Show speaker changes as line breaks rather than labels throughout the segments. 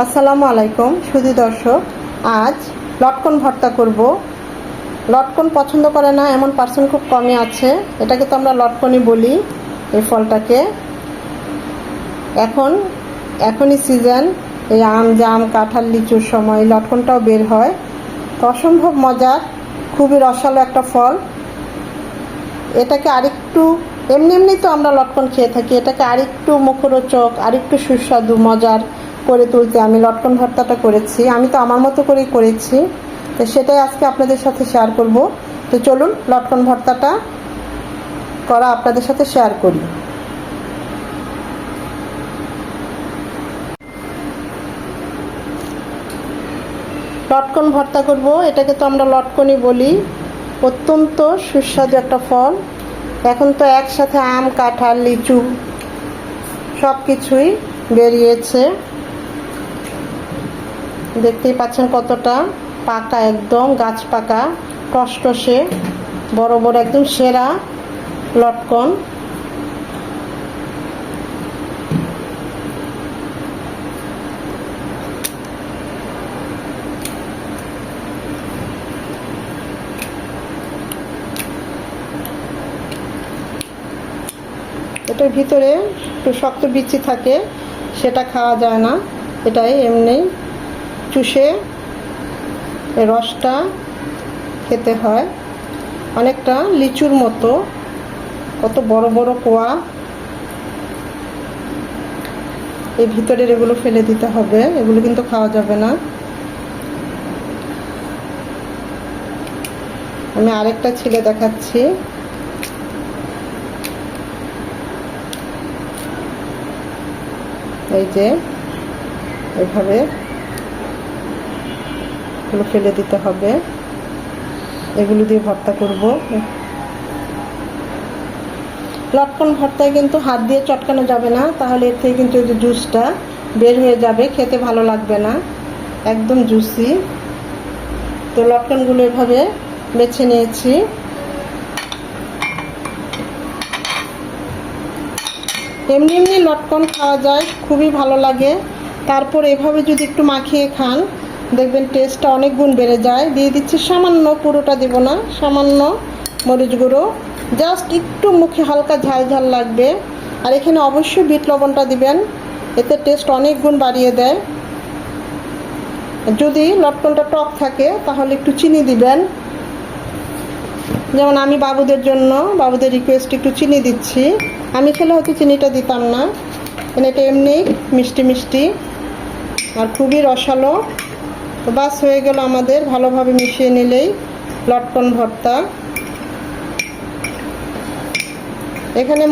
আসসালামু আলাইকুম, সুধী দর্শক। আজ লটকন ভর্তা করব। লটকন পছন্দ করে না, এমন পার্সন খুব কমই আছে। এটাকে তো আমরা লটকনই বলি, এই ফলটাকে। এখন, এখনই সিজন এই আম জাম, কাঁঠাল, লিচুর সময় লটকনটাও বের হয়। তো অসম্ভব মজার, খুবই রসালো একটা ফল। এটাকে আরেকটু, এমনি এমনি তো আমরা লটকন খেয়ে থাকি, এটাকে আরেকটু মুখরোচক, আরেকটু সুস্বাদু, মজার করে তুলতে আমি লটকন ভর্তাটা করেছি। আমি তো আমার মতো করেই করেছি। তো সেটাই আজকে আপনাদের সাথে শেয়ার করব। তো চলুন লটকন ভর্তাটা করা আপনাদের সাথে শেয়ার করি। লটকন ভর্তা করব। এটাকে তো আমরা লটকনই বলি। অত্যন্ত সুস্বাদু একটা ফল। এখন তো একসাথে আম, কাঁঠাল, লিচু সব কিছুই বেরিয়েছে। দেখতেই পাচ্ছেন কতটা পাকা একদম, গাছ পাকা, টসটসে, বড় বড় একদম সেরা লটকন। এটার ভিতরে একটু শক্ত বিচি থাকে, সেটা খাওয়া যায় না, এটাই এমনি। চুষে রসটা খেতে হয়। অনেকটা লিচুর মতো, কত বড় বড় কোয়া। এই ভিতরের এগুলো ফেলে দিতে হবে, এগুলো কিন্তু খাওয়া যাবে না। আমি আরেকটা ছিলে দেখাচ্ছি। এই যে, এভাবে এগুলো ফেলে দিতে হবে। এগুলো দিয়ে ভর্তা করব। লটকন ভর্তায় কিন্তু হাত দিয়ে চটকানো যাবে না, তাহলে এর থেকে কিন্তু যে জুসটা বের হয়ে যাবে, খেতে ভালো লাগবে না। একদম জুসি। তো লটকনগুলো এভাবে বেছে নিয়েছি। এমনি এমনি লটকন খাওয়া যায়, খুবই ভালো লাগে। তারপর এভাবে যদি একটু মাখিয়ে খান দেখবেন টেস্টটা অনেক গুণ বেড়ে যায়। দিয়ে দিচ্ছি সামান্য পুরোটা দেবো না, সামান্য মরিচ গুঁড়ো। জাস্ট একটু মুখে হালকা ঝাল ঝাল লাগবে। আর এখানে অবশ্যই বিট লবণটা দিবেন, এতে টেস্ট অনেক গুণ বাড়িয়ে দেয়। যদি লটকনটা টক থাকে, তাহলে একটু চিনি দিবেন। যেমন আমি বাবুদের জন্য, বাবুদের রিকোয়েস্ট একটু চিনি দিচ্ছি। আমি খেলে হয়তো চিনিটা দিতাম না। মানে এটা এমনি মিষ্টি মিষ্টি, আর খুবই রসালো। তো বাস হয়ে গেল আমাদের, ভালোভাবে মিশিয়ে নিলেই লটকন ভর্তা। এখানে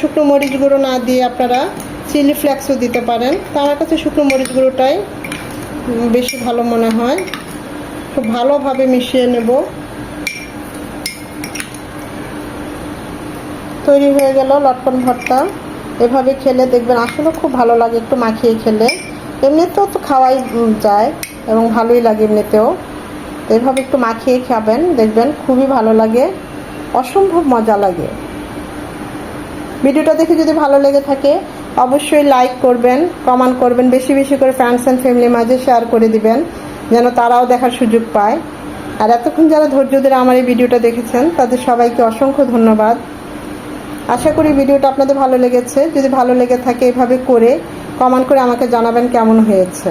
শুকনো মরিচ গুঁড়ো না দিয়ে আপনারা চিলি ফ্লেক্সও দিতে পারেন। তো আমার কাছে শুকনো মরিচ গুঁড়োটাই বেশি ভালো মনে হয়। খুব ভালোভাবে মিশিয়ে নেব। তৈরি হয়ে গেল লটকন ভর্তা। এভাবে খেলে দেখবেন আসলে খুব ভালো লাগে একটু মাখিয়ে খেলে। এমনিতেও তো খাওয়াই যায়। এবং ভালোই লাগে এমনিতেও। এভাবে একটু মাখিয়ে খাবেন, দেখবেন খুবই ভালো লাগে, অসম্ভব মজা লাগে। ভিডিওটা দেখে যদি ভালো লেগে থাকে, অবশ্যই লাইক করবেন কমেন্ট করবেন, বেশি বেশি করে ফ্রেন্ডস অ্যান্ড ফ্যামিলির মাঝে শেয়ার করে দিবেন, যেন তারাও দেখার সুযোগ পায়। আর এতক্ষণ যারা ধৈর্য ধরে আমার এই ভিডিওটা দেখেছেন, তাদের সবাইকে অসংখ্য ধন্যবাদ। আশা করি ভিডিওটা আপনাদের ভালো লেগেছে। যদি ভালো লেগে থাকে এভাবে করে কমেন্ট করে আমাকে জানাবেন কেমন হয়েছে।